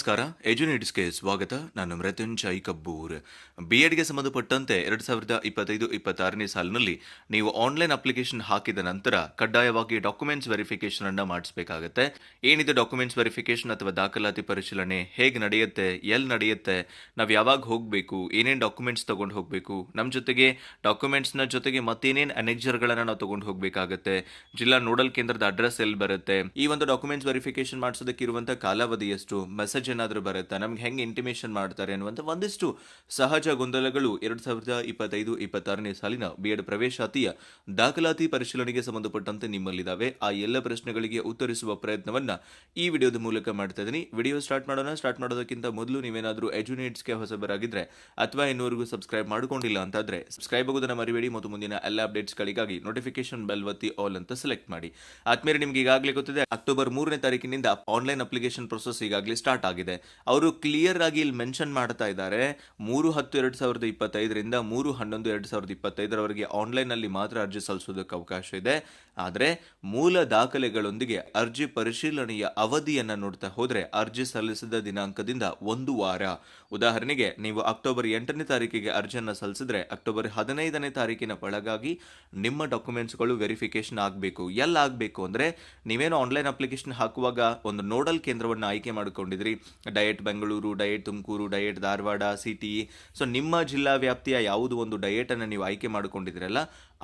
ನಮಸ್ಕಾರ ಎಜುನೇಟ್ಸ್ಗೆ ಸ್ವಾಗತ. ನಾನು ಮೃತ್ಯುಂಜಯ್ ಕಬ್ಬೂರ್. ಬಿ ಎಡ್ಗೆ ಸಂಬಂಧಪಟ್ಟಂತೆ ಎರಡು ಸಾವಿರದ ಇಪ್ಪತ್ತೈದು, ಇಪ್ಪತ್ತಾರನೇ ಸಾಲಿನಲ್ಲಿ ನೀವು ಆನ್ಲೈನ್ ಅಪ್ಲಿಕೇಶನ್ ಹಾಕಿದ ನಂತರ ಕಡ್ಡಾಯವಾಗಿ ಡಾಕ್ಯುಮೆಂಟ್ಸ್ ವೆರಿಫಿಕೇಶನ್ ಅನ್ನ ಮಾಡಿಸಬೇಕಾಗುತ್ತೆ. ಏನಿದೆ ಡಾಕ್ಯುಮೆಂಟ್ಸ್ ವೆರಿಫಿಕೇಶನ್ ಅಥವಾ ದಾಖಲಾತಿ ಪರಿಶೀಲನೆ? ಹೇಗೆ ನಡೆಯುತ್ತೆ? ಎಲ್ಲಿ ನಡೆಯುತ್ತೆ? ನಾವು ಯಾವಾಗ ಹೋಗಬೇಕು? ಏನೇನು ಡಾಕ್ಯುಮೆಂಟ್ಸ್ ತಗೊಂಡು ಹೋಗಬೇಕು? ನಮ್ಮ ಜೊತೆಗೆ ಡಾಕ್ಯುಮೆಂಟ್ಸ್ನ ಜೊತೆಗೆ ಮತ್ತೇನೇನು ಅನೆಕ್ಜರ್ಗಳನ್ನು ನಾವು ತಗೊಂಡು ಹೋಗಬೇಕಾಗತ್ತೆ? ಜಿಲ್ಲಾ ನೋಡಲ್ ಕೇಂದ್ರದ ಅಡ್ರೆಸ್ ಎಲ್ಲಿ ಬರುತ್ತೆ? ಈ ಒಂದು ಡಾಕ್ಯುಮೆಂಟ್ಸ್ ವೆರಿಫಿಕೇಶನ್ ಮಾಡಿಸೋದಕ್ಕೆ ಇರುವಂಥ ಕಾಲಾವಧಿ ಎಷ್ಟು? ಮೆಸೇಜ್ ಏನಾದರೂ ಬರುತ್ತಾ? ನಮ್ಗೆ ಹೆಂಗೆ ಇಂಟಿಮೇಷನ್ ಮಾಡ್ತಾರೆ ಅನ್ನುವಂಥ ಒಂದಿಷ್ಟು ಸಹಜ ಗೊಂದಲಗಳು ಎರಡು ಸಾವಿರದ ಇಪ್ಪತ್ತೈದು, ಇಪ್ಪತ್ತಾರನೇ ಸಾಲಿನ ಬಿ ಎಡ್ ಪ್ರವೇಶಾತಿಯ ದಾಖಲಾತಿ ಪರಿಶೀಲನೆಗೆ ಸಂಬಂಧಪಟ್ಟಂತೆ ನಿಮ್ಮಲ್ಲಿದ್ದಾವೆ. ಆ ಎಲ್ಲ ಪ್ರಶ್ನೆಗಳಿಗೆ ಉತ್ತರಿಸುವ ಪ್ರಯತ್ನವನ್ನ ಈ ವಿಡಿಯೋದ ಮೂಲಕ ಮಾಡ್ತಾ ಇದ್ದೀನಿ. ವಿಡಿಯೋ ಸ್ಟಾರ್ಟ್ ಮಾಡೋಣ. ಸ್ಟಾರ್ಟ್ ಮಾಡೋದಕ್ಕಿಂತ ಮೊದಲು ನೀವೇನಾದರೂ ಎಜುನೇಟ್ಸ್ಗೆ ಹೊಸಬರಾಗಿದ್ದರೆ ಅಥವಾ ಇನ್ನೂವರೆಗೂ ಸಬ್ಸ್ಕ್ರೈಬ್ ಮಾಡ್ಕೊಂಡಿಲ್ಲ ಅಂತಾದರೆ ಸಬ್ಸ್ಕ್ರೈಬ್ ಆಗೋದನ್ನು ಮರಿಬೇಡಿ ಮತ್ತು ಮುಂದಿನ ಎಲ್ಲ ಅಪ್ಡೇಟ್ಸ್ಗಳಿಗಾಗಿ ನೋಟಿಫಿಕೇಶನ್ ಬೆಲ್ ಒತ್ತಿ ಆಲ್ ಅಂತ ಸೆಲೆಕ್ಟ್ ಮಾಡಿ. ಆದ್ಮೇಲೆ ನಿಮಗೆ ಈಗಾಗಲೇ ಗೊತ್ತಿದೆ, ಅಕ್ಟೋಬರ್ ಮೂರನೇ ತಾರೀಕಿನಿಂದ ಆನ್ಲೈನ್ ಅಪ್ಲಿಕೇಶನ್ ಪ್ರೊಸೆಸ್ ಈಗಾಗಲೇ ಸ್ಟಾರ್ಟ್ ಆಗಿದೆ. ಅವರು ಕ್ಲಿಯರ್ ಆಗಿ ಇಲ್ಲಿ ಮೆನ್ಷನ್ ಮಾಡ್ತಾ ಇದ್ದಾರೆ. ಮೂರು ಹತ್ತು ಎರಡು ಸಾವಿರದ ಇಪ್ಪತ್ತೈದರಿಂದ ಮೂರು ಹನ್ನೊಂದು ಎರಡು ಸಾವಿರದ ಇಪ್ಪತ್ತೈದರವರೆಗೆ ಆನ್ಲೈನ್ ಅಲ್ಲಿ ಮಾತ್ರ ಅರ್ಜಿ ಸಲ್ಲಿಸೋದಕ್ಕೆ ಅವಕಾಶ ಇದೆ. ಆದರೆ ಮೂಲ ದಾಖಲೆಗಳೊಂದಿಗೆ ಅರ್ಜಿ ಪರಿಶೀಲನೆಯ ಅವಧಿಯನ್ನು ನೋಡ್ತಾ ಹೋದರೆ ಅರ್ಜಿ ಸಲ್ಲಿಸಿದ ದಿನಾಂಕದಿಂದ ಒಂದು ವಾರ. ಉದಾಹರಣೆಗೆ ನೀವು ಅಕ್ಟೋಬರ್ ಎಂಟನೇ ತಾರೀಕಿಗೆ ಅರ್ಜಿಯನ್ನು ಸಲ್ಲಿಸಿದ್ರೆ ಅಕ್ಟೋಬರ್ ಹದಿನೈದನೇ ತಾರೀಕಿನ ಒಳಗಾಗಿ ನಿಮ್ಮ ಡಾಕ್ಯುಮೆಂಟ್ಸ್ಗಳು ವೆರಿಫಿಕೇಶನ್ ಆಗಬೇಕು. ಎಲ್ಲ ಆಗಬೇಕು ಅಂದರೆ ನೀವೇನು ಆನ್ಲೈನ್ ಅಪ್ಲಿಕೇಶನ್ ಹಾಕುವಾಗ ಒಂದು ನೋಡಲ್ ಕೇಂದ್ರವನ್ನು ಆಯ್ಕೆ ಮಾಡಿಕೊಂಡಿದ್ರಿ DIET Bengaluru, DIET Tumakuru, DIET Dharwad, city. So ನಿಮ್ಮ ಜಿಲ್ಲಾ ವ್ಯಾಪ್ತಿಯ ಯಾವುದು ಒಂದು ಡಯೆಟನ್ನು ನೀವು ಆಯ್ಕೆ ಮಾಡಿಕೊಂಡಿದ್ರಲ್ಲ,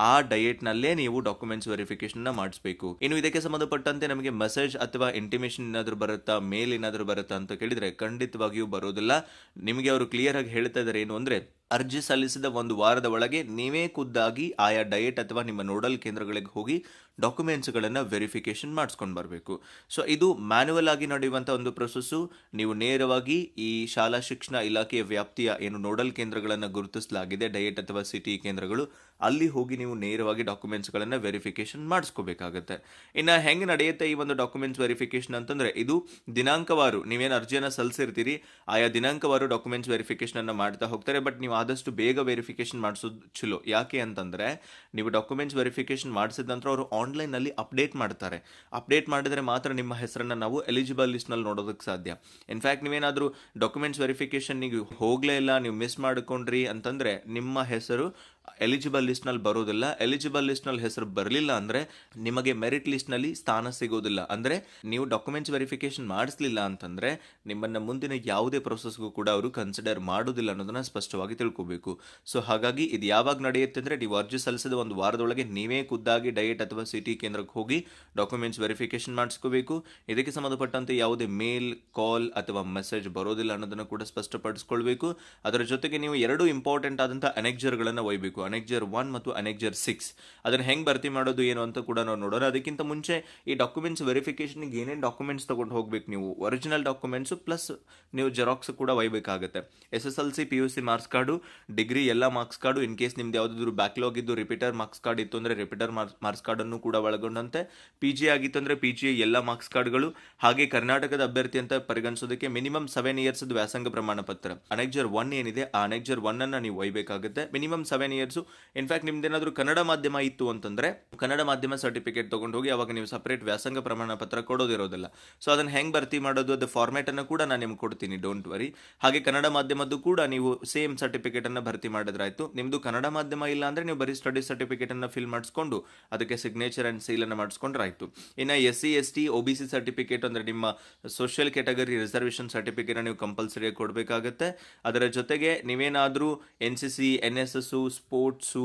ಆ ಡಯೆಟ್ನಲ್ಲೇ ನೀವು ಡಾಕ್ಯುಮೆಂಟ್ಸ್ ವೆರಿಫಿಕೇಶನ್ನ ಮಾಡಿಸಬೇಕು. ಇನ್ನು ಇದಕ್ಕೆ ಸಂಬಂಧಪಟ್ಟಂತೆ ನಮಗೆ ಮೆಸೇಜ್ ಅಥವಾ ಇಂಟಿಮೇಷನ್ ಏನಾದರೂ ಬರುತ್ತಾ ಮೇಲ್ ಏನಾದರೂ ಬರುತ್ತಾ ಅಂತ ಕೇಳಿದರೆ ಖಂಡಿತವಾಗಿಯೂ ಬರೋದಿಲ್ಲ. ನಿಮಗೆ ಅವರು ಕ್ಲಿಯರ್ ಆಗಿ ಹೇಳ್ತಾ ಇದ್ದಾರೆ ಏನು ಅಂದರೆ, ಅರ್ಜಿ ಸಲ್ಲಿಸಿದ ಒಂದು ವಾರದ ಒಳಗೆ ನೀವೇ ಖುದ್ದಾಗಿ ಆಯಾ ಡಯೆಟ್ ಅಥವಾ ನಿಮ್ಮ ನೋಡಲ್ ಕೇಂದ್ರಗಳಿಗೆ ಹೋಗಿ ಡಾಕ್ಯುಮೆಂಟ್ಸ್ಗಳನ್ನು ವೆರಿಫಿಕೇಶನ್ ಮಾಡಿಸ್ಕೊಂಡು ಬರಬೇಕು. ಸೊ, ಇದು ಮ್ಯಾನ್ಯುವಲ್ ಆಗಿ ನಡೆಯುವಂಥ ಒಂದು ಪ್ರೊಸೆಸ್ಸು. ನೀವು ನೇರವಾಗಿ ಈ ಶಾಲಾ ಶಿಕ್ಷಣ ಇಲಾಖೆಯ ವ್ಯಾಪ್ತಿಯ ಏನು ನೋಡಲ್ ಕೇಂದ್ರಗಳನ್ನು ಗುರುತಿಸಲಾಗಿದೆ, ಡಯಟ್ ಅಥವಾ ಸಿಟಿ ಕೇಂದ್ರಗಳು, ಅಲ್ಲಿ ಹೋಗಿ ನೀವು ನೇರವಾಗಿ ಡಾಕ್ಯುಮೆಂಟ್ಸ್ಗಳನ್ನು ವೆರಿಫಿಕೇಶನ್ ಮಾಡಿಸ್ಕೋಬೇಕಾಗತ್ತೆ. ಇನ್ನು ಹೆಂಗೆ ನಡೆಯುತ್ತೆ ಈ ಒಂದು ಡಾಕ್ಯುಮೆಂಟ್ಸ್ ವೆರಿಫಿಕೇಶನ್ ಅಂತಂದರೆ, ಇದು ದಿನಾಂಕವಾರು, ನೀವೇನು ಅರ್ಜಿಯನ್ನು ಸಲ್ಲಿಸಿರ್ತೀರಿ ಆಯಾ ದಿನಾಂಕವಾರು ಡಾಕ್ಯುಮೆಂಟ್ಸ್ ವೆರಿಫಿಕೇಶನ್ ಅನ್ನ ಮಾಡ್ತಾ ಹೋಗ್ತಾರೆ, ಬಟ್ ನೀವು ಆದಷ್ಟು ಬೇಗ ವೆರಿಫಿಕೇಶನ್ ಮಾಡಿಸೋದು ಚಲೋ ಯಾಕೆ ಅಂತಂದರೆ, ನೀವು ಡಾಕ್ಯುಮೆಂಟ್ಸ್ ವೆರಿಫಿಕೇಶನ್ ಮಾಡಿಸಿದ ನಂತರ ಅವರು ಆನ್ಲೈನ್ ಅಲ್ಲಿ ಅಪ್ಡೇಟ್ ಮಾಡ್ತಾರೆ. ಅಪ್ಡೇಟ್ ಮಾಡಿದರೆ ಮಾತ್ರ ನಿಮ್ಮ ಹೆಸರನ್ನು ನಾವು ಎಲಿಜಿಬಲ್ ಲಿಸ್ಟ್ನಲ್ಲಿ ನೋಡೋದಕ್ಕೆ ಸಾಧ್ಯ. ಇನ್ಫ್ಯಾಕ್ಟ್ ನೀವೇನಾದರೂ ಡಾಕ್ಯುಮೆಂಟ್ಸ್ ವೆರಿಫಿಕೇಶನ್ ಹೋಗಲೇ ಹೋಗ್ಲೇ ಇಲ್ಲ, ನೀವು ಮಿಸ್ ಮಾಡ್ಕೊಂಡ್ರಿ ಅಂತಂದರೆ ನಿಮ್ಮ ಹೆಸರು ಎಲಿಜಿಬಲ್ ಲಿಸ್ಟ್ನಲ್ಲಿ ಬರೋದಿಲ್ಲ. ಎಲಿಜಿಬಲ್ ಲಿಸ್ಟ್ನಲ್ಲಿ ಹೆಸರು ಬರಲಿಲ್ಲ ಅಂದರೆ ನಿಮಗೆ ಮೆರಿಟ್ ಲಿಸ್ಟ್ನಲ್ಲಿ ಸ್ಥಾನ ಸಿಗೋದಿಲ್ಲ. ಅಂದರೆ ನೀವು ಡಾಕ್ಯುಮೆಂಟ್ಸ್ ವೆರಿಫಿಕೇಶನ್ ಮಾಡಿಸ್ಲಿಲ್ಲ ಅಂತಂದರೆ ನಿಮ್ಮನ್ನು ಮುಂದಿನ ಯಾವುದೇ ಪ್ರೊಸೆಸ್ಗೂ ಕೂಡ ಅವರು ಕನ್ಸಿಡರ್ ಮಾಡೋದಿಲ್ಲ ಅನ್ನೋದನ್ನು ಸ್ಪಷ್ಟವಾಗಿ ತಿಳ್ಕೋಬೇಕು. ಸೊ ಹಾಗಾಗಿ ಇದು ಯಾವಾಗ ನಡೆಯುತ್ತೆ ಅಂದರೆ ನೀವು ಅರ್ಜಿ ಸಲ್ಲಿಸಿದ ಒಂದು ವಾರದೊಳಗೆ ನೀವೇ ಖುದ್ದಾಗಿ ಡಯಟ್ ಅಥವಾ ಸಿಟಿ ಕೇಂದ್ರಕ್ಕೆ ಹೋಗಿ ಡಾಕ್ಯುಮೆಂಟ್ಸ್ ವೆರಿಫಿಕೇಶನ್ ಮಾಡಿಸ್ಕೋಬೇಕು. ಇದಕ್ಕೆ ಸಂಬಂಧಪಟ್ಟಂತೆ ಯಾವುದೇ ಮೇಲ್ ಕಾಲ್ ಅಥವಾ ಮೆಸೇಜ್ ಬರೋದಿಲ್ಲ ಅನ್ನೋದನ್ನು ಕೂಡ ಸ್ಪಷ್ಟಪಡಿಸ್ಕೊಳ್ಬೇಕು. ಅದರ ಜೊತೆಗೆ ನೀವು ಎರಡು ಇಂಪಾರ್ಟೆಂಟ್ ಆದಂಥ ಅನೆಕ್ಜರ್ಗಳನ್ನು ಒಯ್ಬೇಕು ಅನೆಕ್ಜರ್ ಒನ್ ಮತ್ತು ಅನೆಕ್ಜರ್ ಸಿಕ್ಸ್ ಅದನ್ನು ಹೆಂಗೆ ಭರ್ತಿ ಮಾಡೋದು ಏನು ಅಂತ ಕೂಡ ನಾವು ನೋಡೋಣ. ಅದಕ್ಕಿಂತ ಮುಂಚೆ ಈ ಡಾಕ್ಯುಮೆಂಟ್ಸ್ ವೆರಿಫಿಕೇಷನ್ಗೆ ಏನೇನು ಡಾಕ್ಯುಮೆಂಟ್ಸ್ ತೊಗೊಂಡು ಹೋಗ್ಬೇಕು ನೀವು? ಒರಿಜಿನಲ್ ಡಾಕ್ಯುಮೆಂಟ್ಸು ಪ್ಲಸ್ ನೀವು ಜೆರಾಕ್ಸ್ ಕೂಡ ಒಯ್ಬೇಕಾಗುತ್ತೆ. S S L C P U C marks card degree ಎಲ್ಲ ಮಾರ್ಕ್ಸ್ ಕಾರ್ಡು ಇನ್ ಕೇಸ್ ನಿಮ್ದು ಯಾವುದಾದ್ರು ಬ್ಯಾಕ್ಲಾಗ್ ಇದ್ದು ರಿಪೀಟರ್ ಮಾರ್ಕ್ಸ್ ಕಾರ್ಡ್ ಇತ್ತು ಅಂದರೆ ರಿಪೀಟರ್ ಮಾರ್ಕ್ಸ್ ಕಾರ್ಡನ್ನು ಕೂಡ ಒಳಗೊಂಡಂತೆ. ಪಿ ಜಿ ಆಗಿತ್ತು ಅಂದರೆ ಪಿ ಜಿ ಎಲ್ಲ ಮಾರ್ಕ್ಸ್ ಕಾರ್ಡ್ಗಳು ಹಾಗೆ ಕರ್ನಾಟಕದ ಅಭ್ಯರ್ಥಿ ಅಂತ ಪರಿಗಣಿಸೋದಕ್ಕೆ ಮಿನಿಮಮ್ ಸೆವೆನ್ ಇಯರ್ಸ್ ವ್ಯಾಸಂಗ ಪ್ರಮಾಣ ಪತ್ರ ಅನೆಕ್ಜರ್ ಒನ್ ಏನಿದೆ, ಆ ಅನೆಕ್ಜರ್ ಒನ್ ಅನ್ನ ನೀವು ಒಯ್ಬೇಕಾಗುತ್ತೆ. Minimum seven years in fact ನಿಮ್ದೇನಾದ್ರು Kannada ಮಾಧ್ಯಮ ಇತ್ತು ಅಂತಂದ್ರೆ ಕನ್ನಡ ಮಾಧ್ಯಮ ಸರ್ಟಿಫಿಕೇಟ್ ತಗೊಂಡು ಹೋಗಿ ಅವಾಗ ನೀವು ಸಪರೇಟ್ ವ್ಯಾಸಂಗ ಪ್ರಮಾಣ ಪತ್ರ ಕೊಡೋದಿರೋದಿಲ್ಲ. ಸೊ ಅದನ್ನ ಹೆಂಗ್ ಭರ್ತಿ ಮಾಡೋದು? ಅದು ಫಾರ್ಮ್ಯಾಟ್ ಅನ್ನು ಕೂಡ ನಾನು ನಿಮ್ಗೆ ಕೊಡ್ತೀನಿ ಡೋಂಟ್ ವರಿ ಹಾಗೆ ಕನ್ನಡ ಮಾಧ್ಯಮದ್ದು ಕೂಡ ನೀವು ಸೇಮ್ ಸರ್ಟಿಫಿಕೇಟ್ ಅನ್ನ ಭರ್ತಿ ಮಾಡಿದ್ರಾಯ್ತು. ನಿಮ್ದು ಕನ್ನಡ ಮಾಧ್ಯಮ ಇಲ್ಲ ಅಂದ್ರೆ ನೀವು ಬರೀ ಸ್ಟಡಿ ಸರ್ಟಿಫಿಕೇಟ್ ಅನ್ನ ಫಿಲ್ ಮಾಡಿಸ್ಕೊಂಡು ಅದಕ್ಕೆ ಸಿಗ್ನೇಚರ್ ಅಂಡ್ ಸೀಲ್ ಅನ್ನ ಮಾಡಿಸ್ಕೊಂಡ್ರೆ ಆಯ್ತು ಇನ್ನು S C S T O B C certificate ಅಂದ್ರೆ ನಿಮ್ಮ ಸೋಷಿಯಲ್ ಕ್ಯಾಟಗರಿ ರಿಸರ್ವೇಷನ್ ಸರ್ಟಿಫಿಕೇಟ್ ನೀವು ಕಂಪಲ್ಸರಿಯಾಗಿ ಕೊಡಬೇಕಾಗುತ್ತೆ. ಅದರ ಜೊತೆಗೆ ನೀವೇನಾದರೂ N C C N S S port. So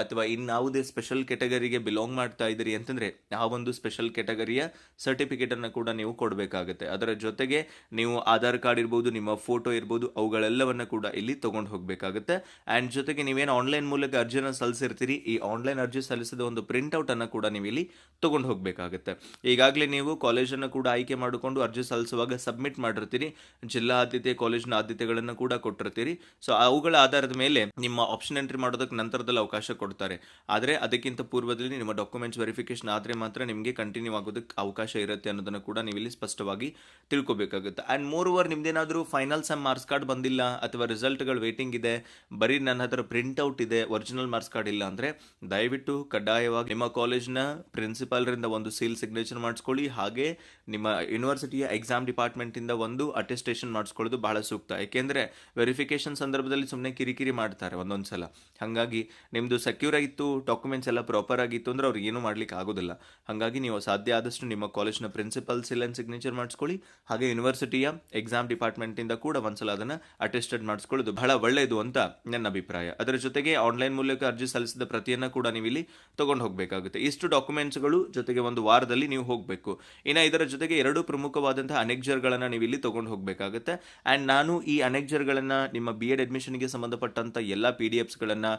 ಅಥವಾ ಇನ್ಯಾವುದೇ ಸ್ಪೆಷಲ್ ಕೆಟಗರಿಗೆ ಬಿಲಾಂಗ್ ಮಾಡ್ತಾ ಇದ್ದೀರಿ ಅಂತಂದರೆ, ಆ ಒಂದು ಸ್ಪೆಷಲ್ ಕೆಟಗರಿಯ ಸರ್ಟಿಫಿಕೇಟನ್ನು ಕೂಡ ನೀವು ಕೊಡಬೇಕಾಗುತ್ತೆ. ಅದರ ಜೊತೆಗೆ ನೀವು ಆಧಾರ್ ಕಾರ್ಡ್ ಇರ್ಬೋದು, ನಿಮ್ಮ ಫೋಟೋ ಇರ್ಬೋದು, ಅವುಗಳೆಲ್ಲವನ್ನು ಕೂಡ ಇಲ್ಲಿ ತೊಗೊಂಡು ಹೋಗಬೇಕಾಗುತ್ತೆ. ಆ್ಯಂಡ್ ಜೊತೆಗೆ ನೀವೇನು ಆನ್ಲೈನ್ ಮೂಲಕ ಅರ್ಜಿಯನ್ನು ಸಲ್ಲಿಸಿರ್ತೀರಿ, ಈ ಆನ್ಲೈನ್ ಅರ್ಜಿ ಸಲ್ಲಿಸಿದ ಒಂದು ಪ್ರಿಂಟ್ಔಟನ್ನು ಕೂಡ ನೀವು ಇಲ್ಲಿ ತೊಗೊಂಡು ಹೋಗಬೇಕಾಗುತ್ತೆ. ಈಗಾಗಲೇ ನೀವು ಕಾಲೇಜನ್ನು ಕೂಡ ಆಯ್ಕೆ ಮಾಡಿಕೊಂಡು ಅರ್ಜಿ ಸಲ್ಲಿಸುವಾಗ ಸಬ್ಮಿಟ್ ಮಾಡಿರ್ತೀರಿ. ಜಿಲ್ಲಾ ಆದ್ಯತೆ ಕಾಲೇಜಿನ ಆದ್ಯತೆಗಳನ್ನು ಕೂಡ ಕೊಟ್ಟಿರ್ತೀರಿ. ಸೊ ಅವುಗಳ ಆಧಾರದ ಮೇಲೆ ನಿಮ್ಮ ಆಪ್ಷನ್ ಎಂಟ್ರಿ ಮಾಡೋದಕ್ಕೆ ನಂತರದಲ್ಲಿ ಅವಕಾಶ ಕೊಡ್ತಾರೆ. ಆದರೆ ಅದಕ್ಕಿಂತ ಪೂರ್ವದಲ್ಲಿ ನಿಮ್ಮ ಡಾಕ್ಯುಮೆಂಟ್ಸ್ ವೆರಿಫಿಕೇಶನ್ ಆದರೆ ಮಾತ್ರ ನಿಮಗೆ ಕಂಟಿನ್ಯೂ ಆಗೋದಕ್ಕೆ ಅವಕಾಶ ಇರುತ್ತೆ ಅನ್ನೋದನ್ನು ಕೂಡ ನೀವು ಇಲ್ಲಿ ಸ್ಪಷ್ಟವಾಗಿ ತಿಳ್ಕೊಬೇಕಾಗುತ್ತೆ. ಆ್ಯಂಡ್ ಮೋರ್ ಓವರ್ ನಿಮ್ದೇನಾದರೂ ಫೈನಲ್ ಸಮ್ ಮಾರ್ಕ್ಸ್ ಕಾರ್ಡ್ ಬಂದಿಲ್ಲ ಅಥವಾ ರಿಸಲ್ಟ್ಗಳು ವೇಟಿಂಗ್ ಇದೆ, ಬರೀ ನನ್ನ ಹತ್ರ ಪ್ರಿಂಟ್ ಔಟ್ ಇದೆ ಒರಿಜಿನಲ್ ಮಾರ್ಕ್ಸ್ ಕಾರ್ಡ್ ಇಲ್ಲ ಅಂದರೆ ದಯವಿಟ್ಟು ಕಡ್ಡಾಯವಾಗಿ ನಿಮ್ಮ ಕಾಲೇಜ್ನ ಪ್ರಿನ್ಸಿಪಾಲ್ರಿಂದ ಒಂದು ಸೀಲ್ ಸಿಗ್ನೇಚರ್ ಮಾಡಿಸ್ಕೊಳ್ಳಿ. ಹಾಗೆ ನಿಮ್ಮ ಯೂನಿವರ್ಸಿಟಿಯ ಎಕ್ಸಾಮ್ ಡಿಪಾರ್ಟ್ಮೆಂಟಿಂದ ಒಂದು ಅಟೆಸ್ಟೇಷನ್ ಮಾಡಿಸ್ಕೊಳ್ಳೋದು ಬಹಳ ಸೂಕ್ತ. ಏಕೆಂದರೆ ವೆರಿಫಿಕೇಶನ್ ಸಂದರ್ಭದಲ್ಲಿ ಸುಮ್ಮನೆ ಕಿರಿಕಿರಿ ಮಾಡ್ತಾರೆ ಒಂದೊಂದು ಸಲ ಹಾಗಾಗಿ ನಿಮ್ಮದು ಸೆಕ್ಯೂರ್ ಆಗಿತ್ತು ಡಾಕ್ಯುಮೆಂಟ್ಸ್ ಎಲ್ಲ ಪ್ರಾಪರ್ ಆಗಿತ್ತು ಅಂದರೆ ಅವ್ರಿಗೆ ಏನೂ ಮಾಡ್ಲಿಕ್ಕೆ ಆಗೋದಿಲ್ಲ. ಹಾಗಾಗಿ ನೀವು ಸಾಧ್ಯ ಆದಷ್ಟು ನಿಮ್ಮ ಕಾಲೇಜ್ನ ಪ್ರಿನ್ಸಿಪಲ್ ಸಿಲ್ ಆ್ಯಂಡ್ ಸಿಗ್ನೇಚರ್ ಮಾಡಿಸ್ಕೊಳ್ಳಿ. ಹಾಗೆ ಯೂನಿವರ್ಸಿಟಿಯ ಎಕ್ಸಾಮ್ ಡಿಪಾರ್ಟ್ಮೆಂಟಿಂದ ಕೂಡ ಒಂದ್ಸಲ ಅದನ್ನು ಅಟೆಸ್ಟೆಡ್ ಮಾಡಿಸ್ಕೊಳ್ಳೋದು ಬಹಳ ಒಳ್ಳೆಯದು ಅಂತ ನನ್ನ ಅಭಿಪ್ರಾಯ. ಅದರ ಜೊತೆಗೆ ಆನ್ಲೈನ್ ಮೂಲಕ ಅರ್ಜಿ ಸಲ್ಲಿಸಿದ ಪ್ರತಿಯನ್ನು ಕೂಡ ನೀವು ಇಲ್ಲಿ ತಗೊಂಡು ಹೋಗಬೇಕಾಗುತ್ತೆ. ಇಷ್ಟು ಡಾಕ್ಯುಮೆಂಟ್ಸ್ಗಳು ಜೊತೆಗೆ ಒಂದು ವಾರದಲ್ಲಿ ನೀವು ಹೋಗಬೇಕು. ಇನ್ನು ಇದರ ಜೊತೆಗೆ ಎರಡು ಪ್ರಮುಖವಾದಂತಹ ಅನೆಕ್ಜರ್ಗಳನ್ನು ನೀವು ಇಲ್ಲಿ ತಗೊಂಡು ಹೋಗಬೇಕಾಗುತ್ತೆ. ಆ್ಯಂಡ್ ನಾನು ಈ ಅನೆಕ್ಜರ್ಗಳನ್ನು ನಿಮ್ಮ ಬಿ ಎಡ್ ಅಡ್ಮಿಷನ್ಗೆ ಸಂಬಂಧಪಟ್ಟಂಥ ಎಲ್ಲ ಪಿ ಡಿ ಎಫ್ಸ್ಗಳನ್ನು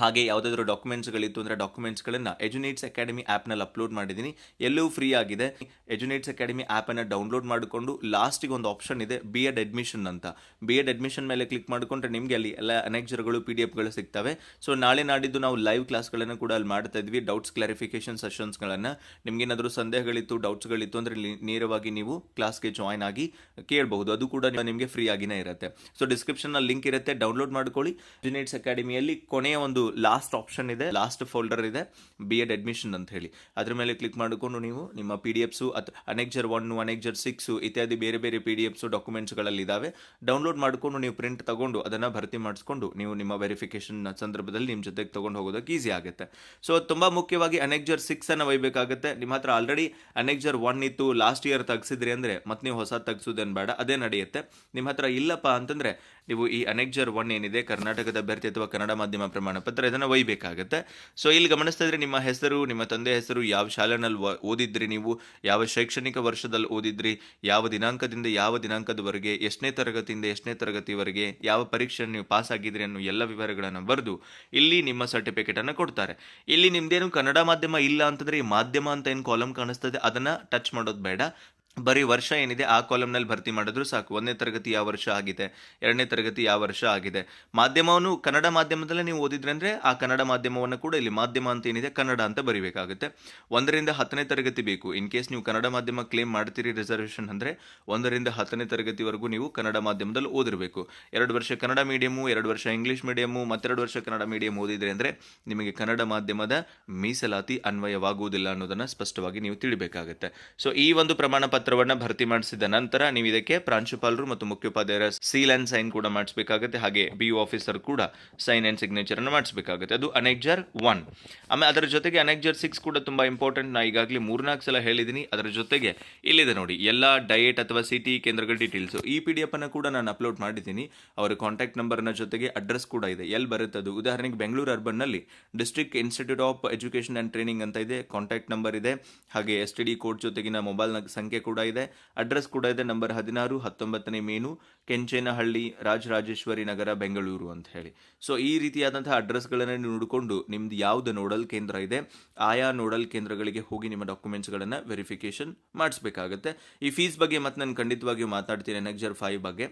ಹಾಗೆ ಯಾವುದಾದ್ರೂ ಡಾಕ್ಯುಮೆಂಟ್ಸ್ಗಳಿತ್ತು ಅಂದರೆ ಡಾಕ್ಯುಮೆಂಟ್ಸ್ಗಳನ್ನು ಎಜುನೇಟ್ಸ್ ಅಕಾಡೆಮಿ ಆ್ಯಪ್ನಲ್ಲಿ ಅಪ್ಲೋಡ್ ಮಾಡಿದ್ದೀನಿ. ಎಲ್ಲವೂ ಫ್ರೀ ಆಗಿದೆ. ಎಜುನೇಟ್ಸ್ ಅಕಾಡೆಮಿ ಆ್ಯಪನ್ನು ಡೌನ್ಲೋಡ್ ಮಾಡಿಕೊಂಡು ಲಾಸ್ಟಿಗೆ ಒಂದು ಆಪ್ಷನ್ ಇದೆ ಬಿ ಎಡ್ ಅಡ್ಮಿಷನ್ ಅಂತ. ಬಿ ಎಡ್ ಅಡ್ಮಿಷನ್ ಮೇಲೆ ಕ್ಲಿಕ್ ಮಾಡಿಕೊಂಡ್ರೆ ನಿಮಗೆ ಅಲ್ಲಿ ಎಲ್ಲ ಅನೆಕ್ಜರ್ಗಳು ಪಿ ಡಿ ಎಫ್ಗಳು ಸಿಗ್ತವೆ. ಸೊ ನಾಳೆ ನಾಡಿದ್ದು ನಾವು ಲೈವ್ ಕ್ಲಾಸ್ಗಳನ್ನು ಕೂಡ ಅಲ್ಲಿ ಮಾಡ್ತಾ ಇದ್ವಿ ಡೌಟ್ಸ್ ಕ್ಲಾರಿಫಿಕೇಶನ್ ಸೆಷನ್ಸ್ಗಳನ್ನು ನಿಮಗೇನಾದರೂ ಸಂದೇಹಗಳಿತ್ತು ಡೌಟ್ಸ್ಗಳಿತ್ತು ಅಂದರೆ ನೇರವಾಗಿ ನೀವು ಕ್ಲಾಸ್ಗೆ ಜಾಯ್ನ್ ಆಗಿ ಕೇಳಬಹುದು. ಅದು ಕೂಡ ನಿಮಗೆ ಫ್ರೀ ಆಗಿನೇ ಇರುತ್ತೆ. ಸೊ ಡಿಸ್ಕ್ರಿಪ್ಷನ್ ಲಿಂಕ್ ಇರುತ್ತೆ ಡೌನ್ಲೋಡ್ ಮಾಡ್ಕೊಳ್ಳಿ. ಯುನೈಟ್ಸ್ ಅಕಾಡೆಮಿಯಲ್ಲಿ ಕೊನೆಯ ಒಂದು ಲಾಸ್ಟ್ ಆಪ್ಷನ್ ಇದೆ ಲಾಸ್ಟ್ ಫೋಲ್ಡರ್ ಇದೆ ಬಿ ಎಡ್ ಅಡ್ಮಿಷನ್ ಅಂತ ಹೇಳಿ. ಅದ್ರ ಮೇಲೆ ಕ್ಲಿಕ್ ಮಾಡಿಕೊಂಡು ನೀವು ನಿಮ್ಮ ಪಿ ಡಿ ಎಫ್ಸು ಅಥವಾ ಅನೆಕ್ಜರ್ ಒನ್ ಅನೆಕ್ಜರ್ ಸಿಕ್ಸು ಇತ್ಯಾದಿ ಬೇರೆ ಬೇರೆ ಪಿ ಡಿ ಎಫ್ಸು ಡಾಕ್ಯುಮೆಂಟ್ಸ್ಗಳಲ್ಲಿ ಇದ್ದಾವೆ ಡೌನ್ಲೋಡ್ ಮಾಡಿಕೊಂಡು ನೀವು ಪ್ರಿಂಟ್ ತಗೊಂಡು ಅದನ್ನು ಭರ್ತಿ ಮಾಡಿಸ್ಕೊಂಡು ನೀವು ನಿಮ್ಮ ವೆರಿಫಿಕೇಶನ್ ಸಂದರ್ಭದಲ್ಲಿ ನಿಮ್ಮ ಜೊತೆಗೆ ತಗೊಂಡು ಹೋಗೋದಕ್ಕೆ ಈಸಿ ಆಗುತ್ತೆ. ಸೊ ತುಂಬ ಮುಖ್ಯವಾಗಿ ಅನೆಕ್ಜರ್ ಸಿಕ್ಸ್ ಅನ್ನು ಒಯ್ಬೇಕಾಗುತ್ತೆ. ನಿಮ್ಮ ಹತ್ರ ಆಲ್ರೆಡಿ ಅನೆಕ್ಜರ್ ಒನ್ ಇತ್ತು ಲಾಸ್ಟ್ ಇಯರ್ ತೆಗ್ಸಿದ್ರಿ ಅಂದರೆ ಮತ್ತೆ ನೀವು ಹೊಸ ತೆಗ್ಸೋದೇನು ಬೇಡ, ಅದೇ ನಡೆಯುತ್ತೆ. ನಿಮ್ಮ ಹತ್ರ ಇಲ್ಲಪ್ಪ ಅಂತಂದರೆ ನೀವು ಈ ಅನೆಕ್ಜರ್ ಒನ್ ಏನಿದೆ, ಕರ್ನಾಟಕದ ಅಭ್ಯರ್ಥಿ ಅಥವಾ ಕನ್ನಡ ಮಾಧ್ಯಮ ಪ್ರಮಾಣ ಪತ್ರ, ಇದನ್ನು ಒಯ್ಯಬೇಕಾಗತ್ತೆ ಸೊ ಇಲ್ಲಿ ಗಮನಿಸ್ತಾ ಇದ್ರೆ ನಿಮ್ಮ ಹೆಸರು, ನಿಮ್ಮ ತಂದೆ ಹೆಸರು, ಯಾವ ಶಾಲೆನಲ್ಲಿ ಓದಿದ್ರಿ ನೀವು, ಯಾವ ಶೈಕ್ಷಣಿಕ ವರ್ಷದಲ್ಲಿ ಓದಿದ್ರಿ, ಯಾವ ದಿನಾಂಕದಿಂದ ಯಾವ ದಿನಾಂಕದವರೆಗೆ, ಎಷ್ಟನೇ ತರಗತಿಯಿಂದ ಎಷ್ಟನೇ ತರಗತಿವರೆಗೆ, ಯಾವ ಪರೀಕ್ಷೆ ನೀವು ಪಾಸ್ ಆಗಿದ್ರಿ ಅನ್ನೋ ಎಲ್ಲ ವಿವರಗಳನ್ನು ಬರೆದು, ಇಲ್ಲಿ ನಿಮ್ಮ ಸರ್ಟಿಫಿಕೇಟ್ ಅನ್ನು ಕೊಡ್ತಾರೆ. ಇಲ್ಲಿ ನಿಮ್ದೇನು ಕನ್ನಡ ಮಾಧ್ಯಮ ಇಲ್ಲ ಅಂತಂದ್ರೆ ಈ ಮಾಧ್ಯಮ ಅಂತ ಏನು ಕಾಲಮ್ ಕಾಣಿಸ್ತದೆ ಅದನ್ನ ಟಚ್ ಮಾಡೋದು ಬೇಡ. ಬರೀ ವರ್ಷ ಏನಿದೆ, ಆ ಕಾಲಮ್ನಲ್ಲಿ ಭರ್ತಿ ಮಾಡಿದ್ರು ಸಾಕು. ಒಂದನೇ ತರಗತಿ ಯಾವ ವರ್ಷ ಆಗಿದೆ, ಎರಡನೇ ತರಗತಿ ಯಾವ ವರ್ಷ ಆಗಿದೆ. ಮಾಧ್ಯಮವನ್ನು, ಕನ್ನಡ ಮಾಧ್ಯಮದಲ್ಲೇ ನೀವು ಓದಿದ್ರೆ ಅಂದರೆ, ಆ ಕನ್ನಡ ಮಾಧ್ಯಮವನ್ನು ಕೂಡ ಇಲ್ಲಿ ಮಾಧ್ಯಮ ಅಂತ ಏನಿದೆ, ಕನ್ನಡ ಅಂತ ಬರಿಬೇಕಾಗುತ್ತೆ. ಒಂದರಿಂದ ಹತ್ತನೇ ತರಗತಿ ಬೇಕು. ಇನ್ ಕೇಸ್ ನೀವು ಕನ್ನಡ ಮಾಧ್ಯಮ ಕ್ಲೇಮ್ ಮಾಡ್ತೀರಿ ರಿಸರ್ವೇಷನ್ ಅಂದರೆ, ಒಂದರಿಂದ ಹತ್ತನೇ ತರಗತಿವರೆಗೂ ನೀವು ಕನ್ನಡ ಮಾಧ್ಯಮದಲ್ಲಿ ಓದಿರಬೇಕು. ಎರಡು ವರ್ಷ ಕನ್ನಡ ಮೀಡಿಯಮು ಎರಡು ವರ್ಷ ಇಂಗ್ಲೀಷ್ ಮೀಡಿಯಮು ಮತ್ತೆರಡು ವರ್ಷ ಕನ್ನಡ ಮೀಡಿಯಂ ಓದಿದ್ರೆ ಅಂದರೆ, ನಿಮಗೆ ಕನ್ನಡ ಮಾಧ್ಯಮದ ಮೀಸಲಾತಿ ಅನ್ವಯವಾಗುವುದಿಲ್ಲ ಅನ್ನೋದನ್ನು ಸ್ಪಷ್ಟವಾಗಿ ನೀವು ತಿಳಿಬೇಕಾಗುತ್ತೆ. ಸೊ ಈ ಒಂದು ಪ್ರಮಾಣ ಪತ್ರವನ್ನು ಭರ್ತಿ ಮಾಡಿಸಿದ ನಂತರ ನೀವು ಇದಕ್ಕೆ ಪ್ರಾಂಶುಪಾಲರು ಮತ್ತು ಮುಖ್ಯೋಪಾಧ್ಯಾಯರ ಸೀಲ್ ಅಂಡ್ ಸೈನ್ ಕೂಡ ಮಾಡಿಸಬೇಕಾಗುತ್ತೆ. ಹಾಗೆ ಬಿ ಆಫೀಸರ್ ಕೂಡ ಸೈನ್ ಅಂಡ್ ಸಿಗ್ನೇಚರ್ ಅನ್ನು ಮಾಡಿಸಬೇಕಾಗುತ್ತೆ. ಅದು ಅನೆಕ್ಜರ್ ಒನ್ ಆಮೇಲೆ ಅದರ ಜೊತೆಗೆ ಅನೆಕ್ಜರ್ ಸಿಕ್ಸ್ ಕೂಡ ತುಂಬಾ ಇಂಪಾರ್ಟೆಂಟ್ ನಾ ಈಗಾಗಲೇ ಮೂರ್ನಾಲ್ಕು ಸಲ ಹೇಳಿದ್ದೀನಿ ಅದರ ಜೊತೆಗೆ ಇಲ್ಲಿದೆ ನೋಡಿ, ಎಲ್ಲ ಡಯೆಟ್ ಅಥವಾ ಸಿಟಿ ಕೇಂದ್ರಗಳ ಡೀಟೇಲ್ಸ್ ಈ ಪಿ ಡಿ ಅನ್ನು ಕೂಡ ನಾನು ಅಪ್ಲೋಡ್ ಮಾಡಿದ್ದೀನಿ. ಅವರ ಕಾಂಟ್ಯಾಕ್ಟ್ ನಂಬರ್ನ ಜೊತೆಗೆ ಅಡ್ರೆಸ್ ಕೂಡ ಇದೆ. ಎಲ್ಲಿ ಬರುತ್ತೆ ಅದು? ಉದಾಹರಣೆಗೆ Bengaluru ಅರ್ಬನ್ನಲ್ಲಿ district institute of education and training ಅಂತ ಇದೆ. ಕಾಂಟ್ಯಾಕ್ಟ್ ನಂಬರ್ ಇದೆ. ಹಾಗೆ ಎಸ್ ಟಿ ಡಿ ಕೋಡ್ ಜೊತೆಗಿನ ಮೊಬೈಲ್ ಸಂಖ್ಯೆ ಕೂಡ ಇದೆ. ಅಡ್ರೆಸ್ ಕೂಡ ಇದೆ ನಂಬರ್ ಹದಿನಾರು, ಹತ್ತೊಂಬತ್ತನೇ ಮೇನು, ಕೆಂಚೇನಹಳ್ಳಿ, ರಾಜರಾಜೇಶ್ವರಿ ನಗರ, ಬೆಂಗಳೂರು ಅಂತ ಹೇಳಿ. ಸೊ ಈ ರೀತಿಯಾದಂತಹ ಅಡ್ರೆಸ್ಗಳನ್ನು ನೀವು ನೋಡಿಕೊಂಡು ನಿಮ್ದು ಯಾವ್ದು ನೋಡಲ್ ಕೇಂದ್ರ ಇದೆ, ಆಯಾ ನೋಡಲ್ ಕೇಂದ್ರಗಳಿಗೆ ಹೋಗಿ ನಿಮ್ಮ ಡಾಕ್ಯುಮೆಂಟ್ಸ್ಗಳನ್ನು ವೆರಿಫಿಕೇಶನ್ ಮಾಡಿಸ್ಬೇಕಾಗುತ್ತೆ. ಈ ಫೀಸ್ ಬಗ್ಗೆ ಮತ್ತೆ ನಾನು ಖಂಡಿತವಾಗಿಯೂ ಮಾತಾಡ್ತೀನಿ ನೆಕ್ಜರ್ ಫೈವ್ ಬಗ್ಗೆ.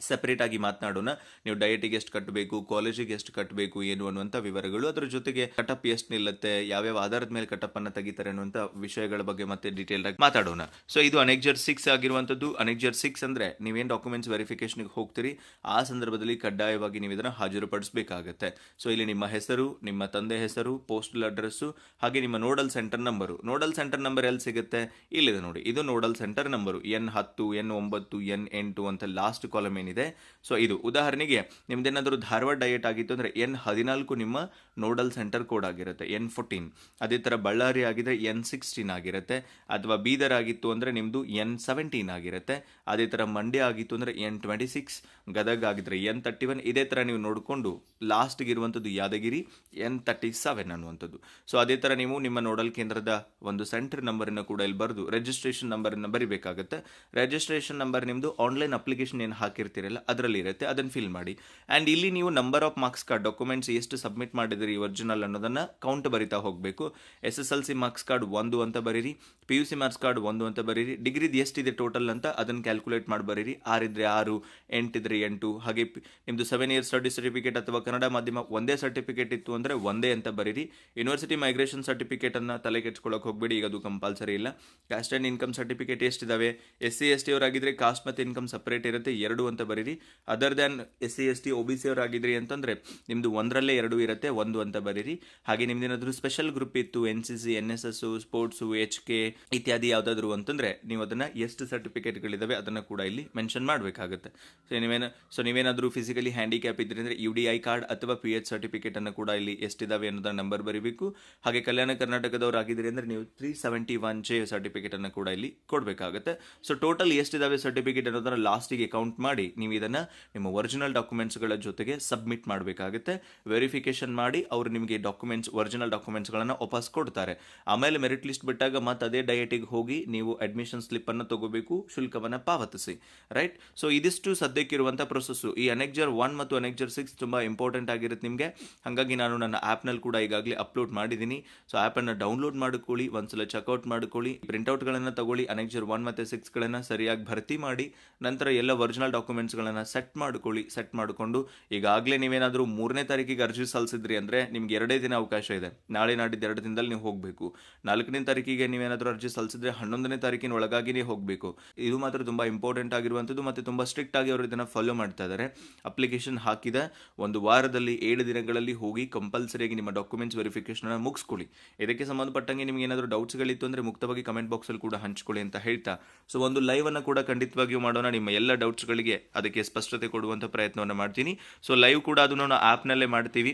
ಸೆಪರೇಟ್ ಆಗಿ ಮಾತನಾಡೋಣ. ನೀವು ಡಯಟಿಗೆ ಎಷ್ಟು ಕಟ್ಟಬೇಕು ಕಾಲೇಜಿಗೆ ಎಷ್ಟು ಕಟ್ಟಬೇಕು ಏನು ಅನ್ನುವಂಥ ವಿವರಗಳು. ಅದರ ಜೊತೆಗೆ ಕಟಪ್ ಎಷ್ಟು ನಿಲ್ಲುತ್ತೆ, ಯಾವ್ಯಾವ ಆಧಾರದ ಮೇಲೆ ಕಟಪ್ ಅನ್ನ ತೆಗಿತಾರೆ ಅನ್ನುವಂಥ ವಿಷಯಗಳ ಬಗ್ಗೆ ಮತ್ತೆ ಡೀಟೇಲ್ ಆಗಿ ಮಾತಾಡೋಣ. ಸೊ ಇದು ಅನೆಕ್ಜರ್ ಸಿಕ್ಸ್ ಆಗಿರುವಂಥದ್ದು. ಅನೆಕ್ಜರ್ ಸಿಕ್ಸ್ ಅಂದ್ರೆ ನೀವೇನು ಡಾಕ್ಯುಮೆಂಟ್ಸ್ ವೆರಿಫಿಕೇಶನ್ಗೆ ಹೋಗ್ತೀರಿ, ಆ ಸಂದರ್ಭದಲ್ಲಿ ಕಡ್ಡಾಯವಾಗಿ ನೀವು ಇದನ್ನು ಹಾಜರುಪಡಿಸಬೇಕಾಗತ್ತೆ. ಸೊ ಇಲ್ಲಿ ನಿಮ್ಮ ಹೆಸರು, ನಿಮ್ಮ ತಂದೆ ಹೆಸರು ಪೋಸ್ಟಲ್ ಅಡ್ರೆಸ್ಸು ಹಾಗೆ ನಿಮ್ಮ nodal centre number nodal centre number ಎಲ್ಲಿ ಸಿಗುತ್ತೆ? ಇಲ್ಲಿದೆ ನೋಡಿ. ಇದು ನೋಡಲ್ ಸೆಂಟರ್ ನಂಬರು ಎನ್ ಹತ್ತು ಎನ್ ಒಂಬತ್ತು ಎನ್ ಎಂಟು ಅಂತ ಲಾಸ್ಟ್ ಕಾಲಮ್ ಏನಿದೆ? ಸೊ ಇದು ಉದಾಹರಣೆಗೆ ನಿಮ್ದೇನಾದರೂ ಧಾರವಾಡ ಡಯಟ್ ಆಗಿತ್ತು ಅಂದರೆ ಎನ್ ಹದಿನಾಲ್ಕು ನಿಮ್ಮ ನೋಡಲ್ ಸೆಂಟರ್ ಕೋಡ್ ಆಗಿರುತ್ತೆ, ಎನ್ ಫೋರ್ಟೀನ್ ಅದೇ ಥರ ಬಳ್ಳಾರಿ ಆಗಿದ್ರೆ ಎನ್ ಸಿಕ್ಸ್ಟೀನ್ ಆಗಿರುತ್ತೆ, ಅಥವಾ ಬೀದರ್ ಆಗಿತ್ತು ಅಂದರೆ ನಿಮ್ಮದು ಎನ್ ಸೆವೆಂಟೀನ್ ಆಗಿರುತ್ತೆ, ಅದೇ ಥರ ಮಂಡ್ಯ ಆಗಿತ್ತು ಅಂದರೆ ಎನ್ ಟ್ವೆಂಟಿ ಸಿಕ್ಸ್ ಗದಗ ಆಗಿದ್ರೆ ಎನ್ ತರ್ಟಿ ಒನ್ ಇದೇ ಥರ ನೀವು ನೋಡಿಕೊಂಡು ಲಾಸ್ಟ್ಗೆ ಇರುವಂಥದ್ದು ಯಾದಗಿರಿ, ಎನ್ ತರ್ಟಿ ಸೆವೆನ್ ಅನ್ನುವಂಥದ್ದು. ಸೊ ಅದೇ ಥರ ನೀವು ನಿಮ್ಮ ನೋಡಲ್ ಕೇಂದ್ರದ ಒಂದು ಸೆಂಟರ್ ನಂಬರನ್ನು ಕೂಡ ಇಲ್ಲಿ ಬರೆದು ರಿಜಿಸ್ಟ್ರೇಷನ್ ನಂಬರನ್ನು ಬರಿಬೇಕಾಗುತ್ತೆ. ರಿಜಿಸ್ಟ್ರೇಷನ್ ನಂಬರ್ ನಿಮ್ಮದು ಆನ್ಲೈನ್ ಅಪ್ಲಿಕೇಶನ್ ಏನು ಹಾಕಿರ್ತೀರ? ಮಾಡ್ತಿರಲ್ಲ ಅದರಲ್ಲಿ ಇರುತ್ತೆ, ಅದನ್ನು ಫಿಲ್ ಮಾಡಿ. ಆ್ಯಂಡ್ ಇಲ್ಲಿ ನೀವು number of marks card documents ಎಷ್ಟು ಸಬ್ಮಿಟ್ ಮಾಡಿದಿರಿ ಒರಿಜಿನಲ್ ಅನ್ನೋದನ್ನು ಕೌಂಟ್ ಬರಿತಾ ಹೋಗಬೇಕು. S S L C marks card ಒಂದು ಅಂತ ಬರೀರಿ P U C marks card ಒಂದು ಅಂತ ಬರೀರಿ ಡಿಗ್ರಿದು ಎಷ್ಟಿದೆ ಟೋಟಲ್ ಅಂತ ಅದನ್ನು ಕ್ಯಾಲ್ಕುಲೇಟ್ ಮಾಡಿ ಬರೀರಿ. ಆರಿದ್ರೆ ಆರು ಎಂಟಿದ್ರೆ ಎಂಟು, ಹಾಗೆ ನಿಮ್ಮದು ಸೆವೆನ್ ಇಯರ್ ಸ್ಟಡಿ ಸರ್ಟಿಫಿಕೇಟ್ ಅಥವಾ ಕನ್ನಡ ಮಾಧ್ಯಮ ಒಂದೇ ಸರ್ಟಿಫಿಕೇಟ್ ಇತ್ತು ಅಂದರೆ ಒಂದೇ ಅಂತ ಬರೀರಿ. ಯೂನಿವರ್ಸಿಟಿ ಮೈಗ್ರೇಷನ್ ಸರ್ಟಿಫಿಕೇಟನ್ನು ತಲೆ ಕೆಚ್ಕೊಳ್ಳೋಕೆ ಹೋಗಬೇಡಿ, ಈಗ ಅದು ಕಂಪಲ್ಸರಿ ಇಲ್ಲ. ಕ್ಯಾಸ್ಟ್ ಆ್ಯಂಡ್ ಇನ್ಕಮ್ ಸರ್ಟಿಫಿಕೇಟ್ ಎಷ್ಟಿದಾವೆ? ಎಸ್ ಸಿ ಎಸ್ ಟಿ ಅವರಾಗಿದ್ದರೆ ಕಾಸ್ಟ್ ಮತ್ತು ಇನ್ಕಮ್ ಸಪ್ರೇಟ್ ಇರುತ್ತೆ, ಎರಡು ಅಂತ ಬರೀರಿ. Other than S C S T O B C ಅವರಾಗಿದ್ರಿ ಅಂತಂದರೆ ನಿಮ್ಮದು ಒಂದರಲ್ಲೇ ಎರಡು ಇರುತ್ತೆ, ಒಂದು ಅಂತ ಬರೀರಿ. ಹಾಗೆ ನಿಮ್ದೇನಾದರೂ ಸ್ಪೆಷಲ್ ಗ್ರೂಪ್ ಇತ್ತು N C C N S S sports H K ಇತ್ಯಾದಿ ಯಾವುದಾದ್ರು ಅಂತಂದರೆ, ನೀವು ಅದನ್ನು ಎಷ್ಟು ಸರ್ಟಿಫಿಕೇಟ್ಗಳಿದ್ದಾವೆ ಅದನ್ನು ಕೂಡ ಇಲ್ಲಿ ಮೆನ್ಷನ್ ಮಾಡಬೇಕಾಗುತ್ತೆ. ಸೊ ನೀವೇನು ಸೊ ನೀವೇನಾದರೂ ಫಿಸಿಕಲಿ ಹ್ಯಾಂಡಿಕ್ಯಾಪ್ ಇದ್ದರೆ ಅಂದರೆ ಯು ಡಿ ಐ ಕಾರ್ಡ್ ಅಥವಾ ಪಿ ಎಚ್ ಸರ್ಟಿಫಿಕೇಟನ್ನು ಕೂಡ ಇಲ್ಲಿ ಎಷ್ಟಿದ್ದಾವೆ ಅನ್ನೋದನ್ನ ನಂಬರ್ ಬರೀಬೇಕು. ಹಾಗೆ ಕಲ್ಯಾಣ ಕರ್ನಾಟಕದವ್ರು ಆಗಿದ್ರೆ ಅಂದರೆ ನೀವು ತ್ರೀ ಸೆವೆಂಟಿ ಒನ್ ಜೆ ಸರ್ಟಿಫಿಕೇಟನ್ನು ಕೂಡ ಇಲ್ಲಿ ಕೊಡಬೇಕಾಗುತ್ತೆ. ಸೊ ಟೋಟಲ್ ಎಷ್ಟಿದ್ದಾವೆ ಸರ್ಟಿಫಿಕೇಟ್ ಅನ್ನೋದನ್ನು ಲಾಸ್ಟಿಗೆ ಕೌಂಟ್ ಮಾಡಿ ನೀವು ಇದನ್ನು ನಿಮ್ಮ ಒರಿಜಿನಲ್ ಡಾಕ್ಯುಮೆಂಟ್ಸ್ಗಳ ಜೊತೆಗೆ ಸಬ್ಮಿಟ್ ಮಾಡಬೇಕಾಗುತ್ತೆ. ವೆರಿಫಿಕೇಶನ್ ಮಾಡಿ ಅವರು ನಿಮಗೆ ಡಾಕ್ಯುಮೆಂಟ್ಸ್ ಒರಿಜಿನಲ್ ಡಾಕ್ಯುಮೆಂಟ್ಸ್ಗಳನ್ನು ವಾಪಸ್ ಕೊಡ್ತಾರೆ. ಆಮೇಲೆ ಮೆರಿಟ್ ಲಿಸ್ಟ್ ಬಿಟ್ಟಾಗ ಮತ್ತೆ ಅದೇ ಡಯಟಿಗೆ ಹೋಗಿ ನೀವು ಅಡ್ಮಿಷನ್ ಸ್ಲಿಪ್ಪನ್ನು ತಗೋಬೇಕು, ಶುಲ್ಕವನ್ನು ಪಾವತಿಸಿ. ರೈಟ್ ಸೊ ಇದಿಷ್ಟು ಸದ್ಯಕ್ಕಿರುವಂಥ ಪ್ರೊಸೆಸ್ಸು ಈ ಅನೆಕ್ಜರ್ ಒನ್ ಮತ್ತು ಅನೆಕ್ಜರ್ ಸಿಕ್ಸ್ ತುಂಬ ಇಂಪಾರ್ಟೆಂಟ್ ಆಗಿರುತ್ತೆ ನಿಮಗೆ. ಹಾಗಾಗಿ ನಾನು ನನ್ನ ಆ್ಯಪ್ನಲ್ಲಿ ಕೂಡ ಈಗಾಗಲೇ ಅಪ್ಲೋಡ್ ಮಾಡಿದ್ದೀನಿ. ಸೊ ಆ್ಯಪನ್ನು ಡೌನ್ಲೋಡ್ ಮಾಡಿಕೊಳ್ಳಿ, ಒಂದ್ಸಲ ಚೆಕ್ಔಟ್ ಮಾಡಿಕೊಳ್ಳಿ ಪ್ರಿಂಟ್ಔಟ್ಗಳನ್ನು ತಗೊಳ್ಳಿ ಅನೆಕ್ಜರ್ ಒನ್ ಮತ್ತು ಸಿಕ್ಸ್ಗಳನ್ನು ಸರಿಯಾಗಿ ಭರ್ತಿ ಮಾಡಿ, ನಂತರ ಎಲ್ಲ ಒರಿಜಿನಲ್ ಡಾಕ್ಯುಮೆಂಟ್ಸ್ಗಳನ್ನು ಸೆಟ್ ಮಾಡಿಕೊಳ್ಳಿ ಸೆಟ್ ಮಾಡಿಕೊಂಡು ಈಗಾಗಲೇ ನೀವೇನಾದರೂ ಮೂರನೇ ತಾರೀಕಿಗೆ ಅರ್ಜಿ ಸಲ್ಲಿಸಿದ್ರಿ ಅಂದರೆ ನಿಮ್ಗೆ ಎರಡೇ ದಿನ ಅವಕಾಶ ಇದೆ. ನಾಳೆ ನಾಡಿದ್ದು ಎರಡು ದಿನದಲ್ಲಿ ನೀವು ಹೋಗಬೇಕು. ನಾಲ್ಕನೇ ತಾರೀಕಿಗೆ ನೀವೇನಾದರೂ ಅರ್ಜಿ ಸಲ್ಲಿಸಿದ್ರೆ ಹನ್ನೊಂದನೇ ತಾರೀಕಿನ ಒಳಗಾಗಿನೇ ಹೋಗಬೇಕು. ಇದು ಮಾತ್ರ ತುಂಬ ಇಂಪಾರ್ಟೆಂಟ್ ಆಗಿರುವಂಥದ್ದು ಮತ್ತು ತುಂಬ ಸ್ಟ್ರಿಕ್ಟ್ ಆಗಿ ಅವರು ಇದನ್ನು ಫಾಲೋ ಮಾಡ್ತಾ ಇದ್ದಾರೆ ಅಪ್ಲಿಕೇಶನ್ ಹಾಕಿದ ಒಂದು ವಾರದಲ್ಲಿ ಏಳು ದಿನಗಳಲ್ಲಿ ಹೋಗಿ ಕಂಪಲ್ಸರಿಯಾಗಿ ನಿಮ್ಮ ಡಾಕ್ಯುಮೆಂಟ್ಸ್ ವೆರಿಫಿಕೇಷನ್ ಮುಗಿಸ್ಕೊಳ್ಳಿ. ಇದಕ್ಕೆ ಸಂಬಂಧಪಟ್ಟಂಗೆ ನಿಮಗೆ ಏನಾದರೂ ಡೌಟ್ಸ್ಗಳಿತ್ತು ಅಂದರೆ ಮುಕ್ತವಾಗಿ ಕಮೆಂಟ್ ಬಾಕ್ಸಲ್ಲಿ ಕೂಡ ಹಂಚ್ಕೊಳ್ಳಿ ಅಂತ ಹೇಳ್ತಾ. ಸೊ ಒಂದು ಲೈವ್ ಅನ್ನು ಕೂಡ ಖಂಡಿತವಾಗಿಯೂ ಮಾಡೋಣ. ನಿಮ್ಮ ಎಲ್ಲ ಡೌಟ್ಸ್ಗಳಿಗೆ ಅದಕ್ಕೆ ಸ್ಪಷ್ಟತೆ ಕೊಡುವಂಥ ಪ್ರಯತ್ನವನ್ನು ಮಾಡ್ತೀನಿ. ಸೊ ಲೈವ್ ಕೂಡ ಅದನ್ನು ನಾವು ಆ್ಯಪ್ನಲ್ಲೇ ಮಾಡ್ತೀವಿ.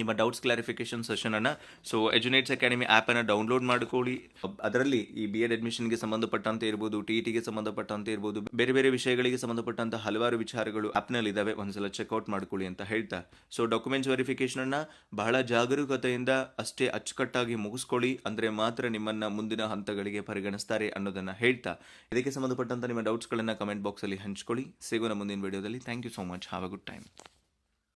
ನಿಮ್ಮ ಡೌಟ್ಸ್ ಕ್ಲಾರಿಫಿಕೇಶನ್ ಸೆಷನನ್ನು ಸೊ ಎಜುನೇಟ್ಸ್ ಅಕಾಡೆಮಿ ಆ್ಯಪನ್ನು ಡೌನ್ಲೋಡ್ ಮಾಡಿಕೊಳ್ಳಿ. ಅದರಲ್ಲಿ ಈ ಬಿ ಎಡ್ ಅಡ್ಮಿಷನ್ಗೆ ಸಂಬಂಧಪಟ್ಟಂತೆ ಇರ್ಬೋದು ಟಿ ಟಿಗೆ ಸಂಬಂಧಪಟ್ಟಂತೆ ಇರ್ಬೋದು, ಬೇರೆ ಬೇರೆ ವಿಷಯಗಳಿಗೆ ಸಂಬಂಧಪಟ್ಟಂತಹ ಹಲವಾರು ವಿಚಾರಗಳು ಆ್ಯಪ್ನಲ್ಲಿ ಇದ್ದಾವೆ ಒಂದ್ಸಲ ಚೆಕ್ಔಟ್ ಮಾಡ್ಕೊಳ್ಳಿ ಅಂತ ಹೇಳ್ತಾ. ಸೊ ಡಾಕ್ಯುಮೆಂಟ್ಸ್ ವೆರಿಫಿಕೇಷನನ್ನು ಬಹಳ ಜಾಗರೂಕತೆಯಿಂದ ಅಷ್ಟೇ ಅಚ್ಚುಕಟ್ಟಾಗಿ ಮುಗಿಸ್ಕೊಳ್ಳಿ. ಅಂದರೆ ಮಾತ್ರ ನಿಮ್ಮನ್ನ ಮುಂದಿನ ಹಂತಗಳಿಗೆ ಪರಿಗಣಿಸ್ತಾರೆ ಅನ್ನೋದನ್ನು ಹೇಳ್ತಾ. ಇದಕ್ಕೆ ಸಂಬಂಧಪಟ್ಟಂತ ನಿಮ್ಮ ಡೌಟ್ಸ್ಗಳನ್ನು ಕಮೆಂಟ್ ಬಾಕ್ಸಲ್ಲಿ ಹಂಚ್ಕೊಳ್ಳಿ. ಸಿಗೋಣ ಮುಂದಿನ ವಿಡಿಯೋದಲ್ಲಿ thank you so much have a good time